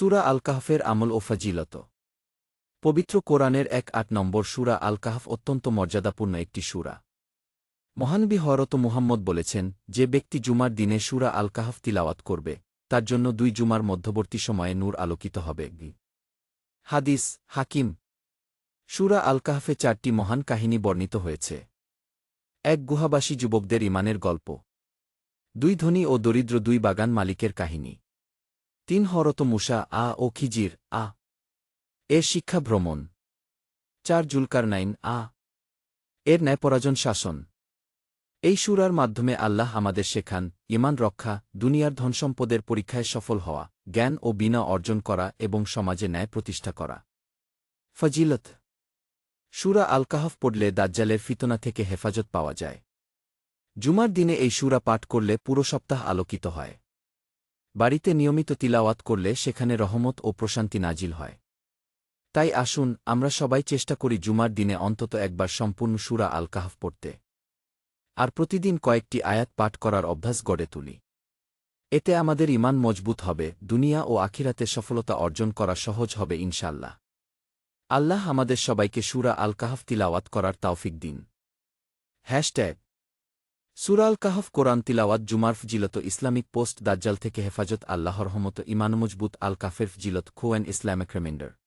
সুরা আল কাহফের আমল ও ফাজিলত। পবিত্র কোরআনের এক আট নম্বর সুরা আল কাহফ অত্যন্ত মর্যাদাপূর্ণ একটি সুরা। মহানবী হরত মুহাম্মদ বলেছেন, যে ব্যক্তি জুমার দিনে সুরা আল কাহফ তিলাওয়াত করবে, তার জন্য দুই জুমার মধ্যবর্তী সময়ে নূর আলোকিত হবে। হাদিস, হাকিম। সুরা আল কাহফে চারটি মহান কাহিনী বর্ণিত হয়েছে। এক গুহাবাসী যুবকদের ইমানের গল্প। দুই ধনী ও দরিদ্র দুই বাগান মালিকের কাহিনী। তিন হরত মুসা, আ ও খিজির, আ। এর শিক্ষা ভ্রমণ। চার জুলকার নাইন আ। এর ন্যায়পরাজন শাসন। এই সুরার মাধ্যমে আল্লাহ আমাদের শেখান, ইমান রক্ষা, দুনিয়ার ধনসম্পদের পরীক্ষায় সফল হওয়া, জ্ঞান ও বিনা অর্জন করা এবং সমাজে ন্যায় প্রতিষ্ঠা করা। ফজিলত। সুরা আল কাহফ পড়লে দাজ্জালের ফিতনা থেকে হেফাজত পাওয়া যায়। জুমার দিনে এই সুরা পাঠ করলে পুরো সপ্তাহ আলোকিত হয়। বাড়িতে নিয়মিত তিলাওয়াত করলে সেখানে রহমত ও প্রশান্তি নাজিল হয়। তাই আসুন, আমরা সবাই চেষ্টা করি জুমার দিনে অন্তত একবার সম্পূর্ণ সুরা আল কাহফ পড়তে। আর প্রতিদিন কয়েকটি আয়াত পাঠ করার অভ্যাস গড়ে তুলি। এতে আমাদের ইমান মজবুত হবে, দুনিয়া ও আখিরাতে সফলতা অর্জন করা সহজ হবে ইনশাল্লাহ আল্লাহ আমাদের সবাইকে সুরা আল কাহফ তিলাওয়াত করার তাওফিক দিন। হ্যাশট্যাগ সুরা আল কাহফ কোরআন তিলাওয়াত জুমার্ফ জিলত ইসলামিক পোস্ট দাজ্জাল থেকে হেফাজত, আল্লাহর রহমত, ইমান মজবুত আল কাফের ফজিলত, খোয়েন ইসলামিক রিমাইন্ডার।